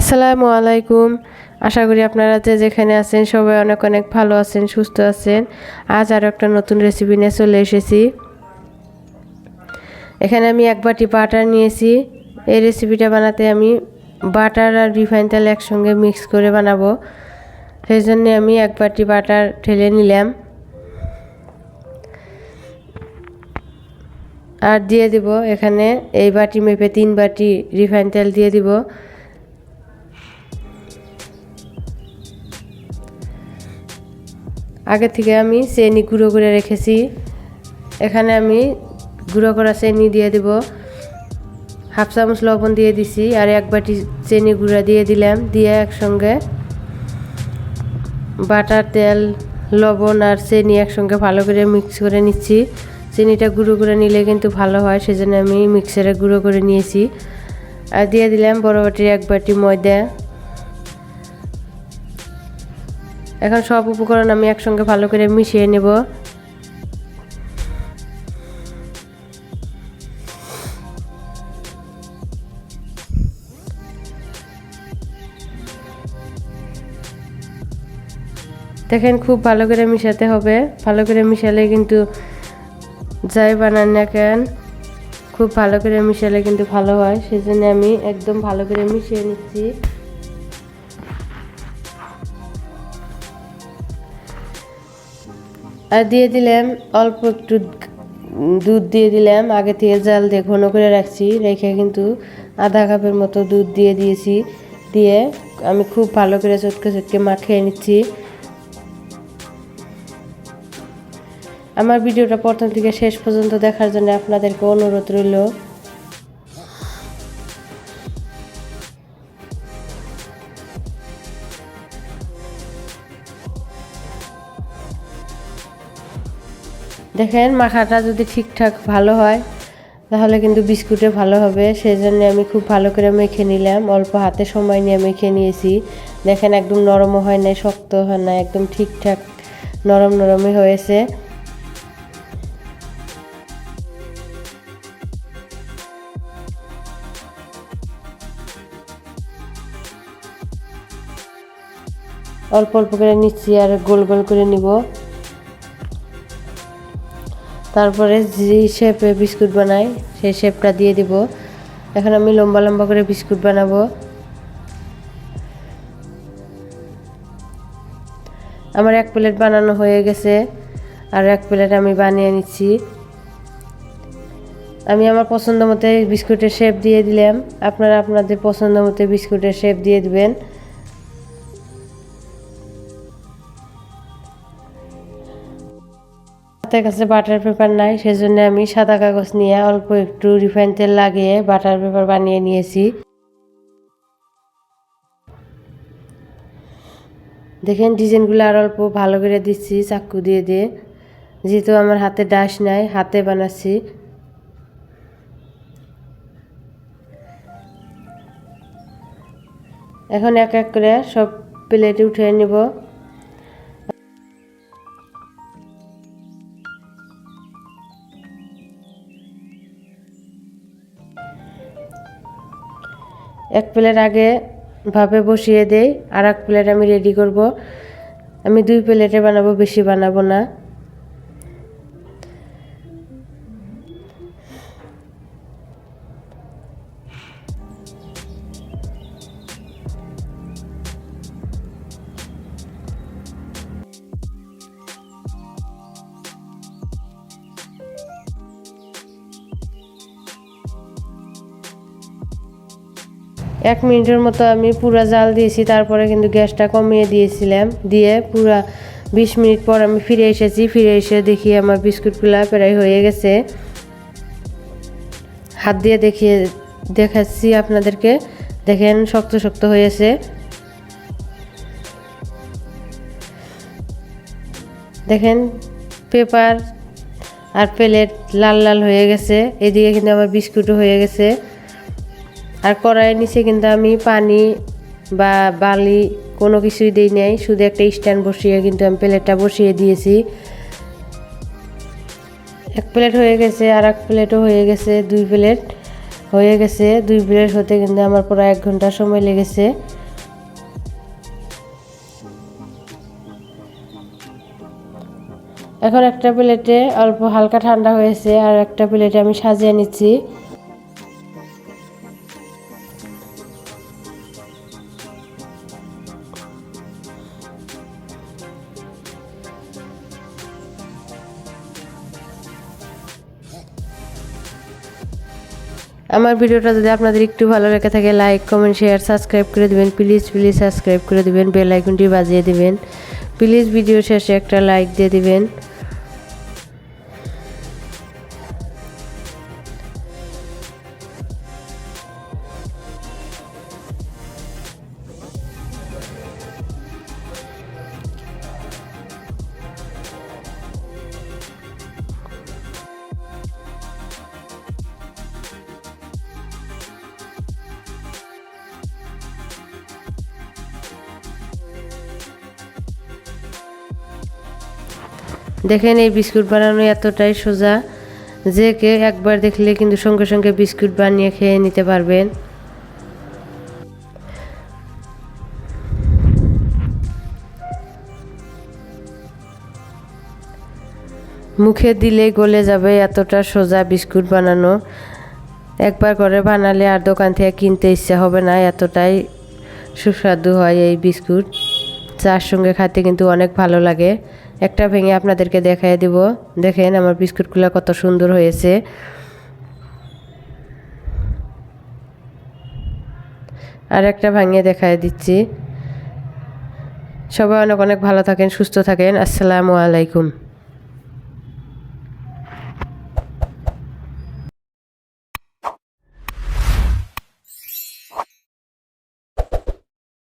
আসসালামু আলাইকুম। আশা করি আপনারা যে যেখানে আছেন সবাই অনেক অনেক ভালো আছেন, সুস্থ আছেন। আজ আরও একটা নতুন রেসিপি নিয়ে চলে এসেছি। এখানে আমি এক বাটি বাটার নিয়েছি। এই রেসিপিটা বানাতে আমি বাটার আর রিফাইন তেল একসঙ্গে মিক্স করে বানাবো। সেই জন্য আমি এক বাটি বাটার ঢেলে নিলাম। আর দিয়ে দিব এখানে এই বাটি মেপে তিন বাটি রিফাইন তেল দিয়ে দিব। আগে থেকে আমি চেনি গুঁড়ো করে রেখেছি। এখানে আমি গুঁড়ো করা চেনি দিয়ে দিব। হাফ চামচ লবণ দিয়ে দিছি আর এক বাটি চেনি গুঁড়া দিয়ে দিলাম। দিয়ে একসঙ্গে বাটার, তেল, লবণ আর চেনি একসঙ্গে ভালো করে মিক্স করে নিচ্ছি। চিনিটা গুঁড়ো করে নিলে কিন্তু ভালো হয়, সেজন্য আমি মিক্সারে গুঁড়ো করে নিয়েছি। আর দিয়ে দিলাম বড় বাটির এক বাটি ময়দা। এখন সব উপকরণ আমি একসঙ্গে ভালো করে মিশিয়ে নেব। দেখেন খুব ভালো করে মিশাতে হবে। ভালো করে মিশালে কিন্তু যাই বানান না কেন, খুব ভালো করে মিশালে কিন্তু ভালো হয়। সেজন্য আমি একদম ভালো করে মিশিয়ে নিচ্ছি। আর দিয়ে দিলাম অল্প একটু দুধ দিয়ে দিলাম। আগে থেকে জাল দিয়ে ঘন করে রাখছি। রেখে কিন্তু আধা কাপের মতো দুধ দিয়ে দিয়েছি। দিয়ে আমি খুব ভালো করে চটকে চটকে মাখিয়ে নিচ্ছি। আমার ভিডিওটা প্রথম থেকে শেষ পর্যন্ত দেখার জন্য আপনাদেরকে অনুরোধ রইল। দেখেন মাখাটা যদি ঠিকঠাক ভালো হয়, তাহলে কিন্তু বিস্কুটে ভালো হবে। সেই জন্য আমি খুব ভালো করে মেখে নিলাম। অল্প হাতে সময় নিয়ে মেখে নিয়েছি। দেখেন একদম নরমও হয় নাই, শক্ত হয় না একদম ঠিকঠাক নরম নরমই হয়েছে। অল্প অল্প করে নিচ্ছি আর গোল গোল করে নিব। তারপরে যে শেপে বিস্কুট বানাই, সেই শেপটা দিয়ে দিব। এখন আমি লম্বা লম্বা করে বিস্কুট বানাবো। আমার এক প্লেট বানানো হয়ে গেছে, আর এক প্লেট আমি বানিয়ে নিচ্ছি। আমি আমার পছন্দ মতো বিস্কুটের শেপ দিয়ে দিলাম। আপনারা আপনাদের পছন্দ মতো বিস্কুটের শেপ দিয়ে দিবেন। হাতের কাছে বাটার পেপার নাই, সেজন্য আমি সাদা কাগজ নিয়ে অল্প একটু রিফাইন তেল লাগিয়ে বাটার পেপার বানিয়ে নিয়েছি। দেখেন ডিজাইনগুলো আর অল্প ভালো করে দিচ্ছি, চাকু দিয়ে দিয়ে। যেহেতু আমার হাতে ডাস নাই, হাতে বানাচ্ছি। এখন এক এক করে সব প্লেটে উঠিয়ে নেব। এক প্লেট আগে ভাবে বসিয়ে দেই আর এক প্লেট আমি রেডি করব। আমি দুই প্লেটে বানাবো, বেশি বানাবো না। এক মিনিটের মতো আমি পুরা জাল দিয়েছি, তারপরে কিন্তু গ্যাসটা কমিয়ে দিয়েছিলাম। দিয়ে পুরা বিশ মিনিট পর আমি ফিরে এসেছি, ফিরে এসে দেখি আমার বিস্কুটগুলা প্রায় হয়ে গেছে। হাত দিয়ে দেখিয়ে দেখাচ্ছি আপনাদেরকে। দেখেন, শক্ত শক্ত হয়েছে। দেখেন, পেপার আর প্লেট লাল লাল হয়ে গেছে। এদিকে কিন্তু আমার বিস্কুটও হয়ে গেছে। আর কড়াইয়ের নিচে কিন্তু আমি পানি বা বালি কোনো কিছুই দিই নাই, শুধু একটা স্ট্যান্ড বসিয়ে কিন্তু আমি প্লেটটা বসিয়ে দিয়েছি। এক প্লেট হয়ে গেছে আর এক প্লেটও হয়ে গেছে, দুই প্লেট হয়ে গেছে। দুই প্লেট হতে কিন্তু আমার পুরো এক ঘণ্টা সময় লেগেছে। এখন একটা প্লেটে অল্প হালকা ঠান্ডা হয়েছে, আর একটা প্লেটে আমি সাজিয়ে নিচ্ছি। আমার ভিডিওটা যদি আপনাদের একটু ভালো লেগে থাকে লাইক কমেন্ট শেয়ার সাবস্ক্রাইব করে দেবেন। প্লিজ প্লিজ সাবস্ক্রাইব করে দেবেন। বেল আইকনটি বাজিয়ে দেবেন। প্লিজ ভিডিও শেষে একটা লাইক দিয়ে দিবেন। দেখেন এই বিস্কুট বানানো এতটাই সোজা যে কে একবার দেখলে কিন্তু সঙ্গে সঙ্গে বিস্কুট বানিয়ে খেয়ে নিতে পারবেন। মুখে দিলে গলে যাবে এতটা সোজা বিস্কুট বানানো। একবার করে বানালে আর দোকান থেকে কিনতে ইচ্ছা হবে না, এতটাই সুস্বাদু হয় এই বিস্কুট। চার সঙ্গে খেতে কিন্তু অনেক ভালো লাগে। একটা ভেঙে আপনাদেরকে দেখাই দিব। দেখেন আমার বিস্কুটগুলো কত সুন্দর হয়েছে। আর একটা ভাঙিয়ে দেখাই দিচ্ছি। সবাই অনেক অনেক ভালো থাকেন, সুস্থ থাকেন। আসসালামু আলাইকুম।